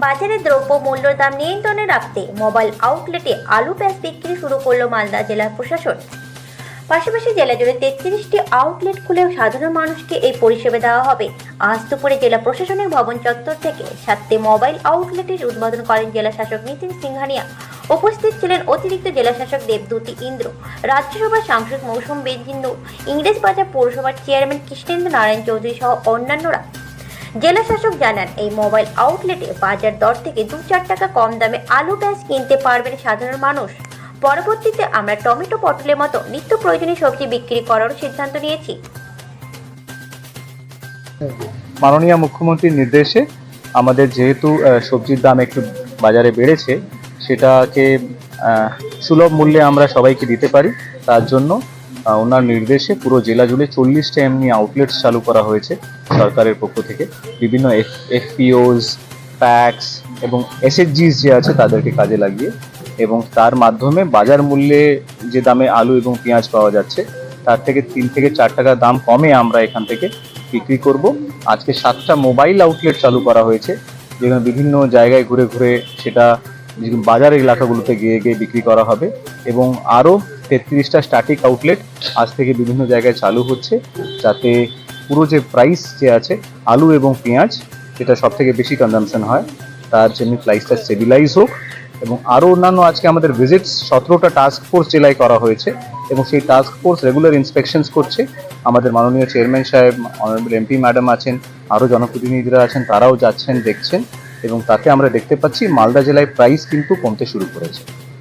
বাজারে দ্রব্য মূল্যের দাম নিয়ন্ত্রণে রাখতে মোবাইল আউটলেটে আলু পেঁয়াজ বিক্রি শুরু করল মালদা জেলা প্রশাসন। পাশাপাশি জেলা জুড়ে তেত্রিশটি আউটলেট খুলেও সাধারণ মানুষকে এই পরিষেবা দেওয়া হবে। আজ দুপুরে জেলা প্রশাসনের ভবন চত্বর থেকে সাতটি মোবাইল আউটলেটের উদ্বোধন করেন জেলা শাসক নীতিন সিংহানিয়া। উপস্থিত ছিলেন অতিরিক্ত জেলা শাসক দেবদূতি ইন্দ্র, রাজ্যসভার সাংসদ মৌসুম বেঞ্জিন্দু ইংরেজবাজার পৌরসভার চেয়ারম্যান কৃষ্ণেন্দ্র নারায়ণ চৌধুরী সহ অন্যান্যরা জেলা শাসক জানান, এই মোবাইল আউটলেটে বাজার দর থেকে দু চার টাকা কম দামে আলু, পেঁয়াজ কিনতে পারবেন সাধারণ মানুষ। পরবর্তীতে আমরা টমেটো পটলের মতো নিত্য প্রয়োজনীয় সবজি বিক্রি করারও সিদ্ধান্ত নিয়েছি। মাননীয় মুখ্যমন্ত্রীর নির্দেশে আমাদের যেহেতু সবজির দাম একটু বাজারে বেড়েছে, সেটাকে সুলভ মূল্যে আমরা সবাইকে দিতে পারি, তার জন্য ওনার নির্দেশে পুরো জেলা জুড়ে চল্লিশটা এমনি আউটলেটস চালু করা হয়েছে সরকারের পক্ষ থেকে। বিভিন্ন এফপিওস প্যাক্স এবং এসএসজিস যে আছে তাদেরকে কাজে লাগিয়ে এবং তার মাধ্যমে বাজার মূল্যে যে দামে আলু এবং পেঁয়াজ পাওয়া যাচ্ছে, তার থেকে তিন থেকে চার টাকা দাম কমে আমরা এখান থেকে বিক্রি করব। আজকে সাতটা মোবাইল আউটলেট চালু করা হয়েছে, যেখানে বিভিন্ন জায়গায় ঘুরে ঘুরে সেটা বাজার এলাকাগুলোতে গিয়ে গিয়ে বিক্রি করা হবে এবং আরও তেত্রিশটা স্ট্যাটিক আউটলেট আজ থেকে বিভিন্ন জায়গায় চালু হচ্ছে। যাতে পুরো যে প্রাইস যে আছে, আলু এবং পেঁয়াজ, যেটা সব থেকে বেশি কনজামশন হয়, তার জন্য প্রাইসটা স্টেবিলাইজ হোক। এবং আরও অন্যান্য আজকে আমাদের ভিজিটস সতেরোটা টাস্ক ফোর্স জেলায় করা হয়েছে। এবং সেই টাস্ক ফোর্স রেগুলার ইন্সপেকশনস করছে। আমাদের মাননীয় চেয়ারম্যান সাহেব অনারেবল এমপি ম্যাডাম আছেন আরও জনপ্রতিনিধিরা আছেন, তারাও যাচ্ছেন, দেখছেন। এবং তাতে আমরা দেখতে পাচ্ছি, মালদা জেলায় প্রাইস কিন্তু কমতে শুরু করেছে।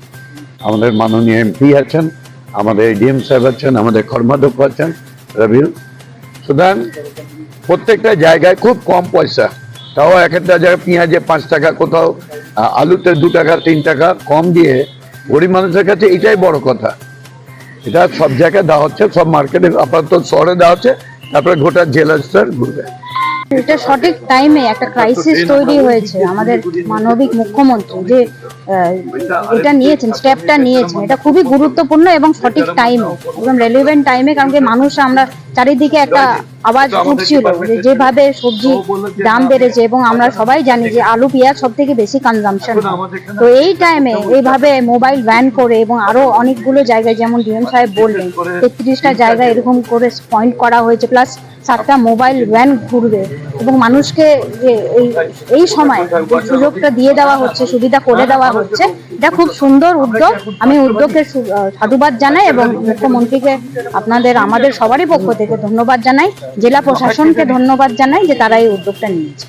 আমাদের মাননীয় এমপি আছেন, আমাদের এডিএম সাহেব আছেন, আমাদের কর্মাধ্যক্ষ আছেন রবিল সুতরাং প্রত্যেকটা জায়গায় খুব কম পয়সা। তাও এক একটা জায়গায় পেঁয়াজে পাঁচ টাকা, কোথাও আলুতে দু টাকা, তিন টাকা কম দিয়ে গরিব মানুষের কাছে এটাই বড় কথা। এটা সব জায়গায় দেওয়া হচ্ছে, সব মার্কেটে, আপাতত শহরে দেওয়া হচ্ছে, তারপরে গোটা জেলা স্তর ঘুরবে। এটা সঠিক টাইমে একটা ক্রাইসিস তৈরি হয়েছে। আমাদের মানবিক মুখ্যমন্ত্রী যে এটা নিয়েছেন স্টেপটা নিয়েছেন এটা খুবই গুরুত্বপূর্ণ এবং সঠিক টাইমে একদম রেলিভেন্ট টাইমে কারণ কি মানুষ আমরা চারিদিকে একটা আওয়াজ উঠছিল যে যেভাবে সবজি দাম বেড়েছে এবং আমরা সবাই জানি যে আলু পেঁয়াজ সব থেকে বেশি কনজামশন তো এই টাইমে এইভাবে মোবাইল ভ্যান করে এবং আরও অনেকগুলো জায়গায় যেমন ডিএম সাহেব বললেন তেত্রিশটা জায়গায় এরকম করে পয়েন্ট করা হয়েছে। প্লাস সাতটা মোবাইল ভ্যান ঘুরবে এবং মানুষকে যে এই এই সময় সুযোগটা দিয়ে দেওয়া হচ্ছে, সুবিধা করে দেওয়া হচ্ছে, এটা খুব সুন্দর উদ্যোগ। আমি উদ্যোগকে সাধুবাদ জানাই এবং মুখ্যমন্ত্রীকে, আপনাদের, আমাদের সবারই পক্ষ থেকে ধন্যবাদ জানাই। জেলা প্রশাসনকে ধন্যবাদ জানাই যে তারা এই উদ্যোগটা নিয়েছে।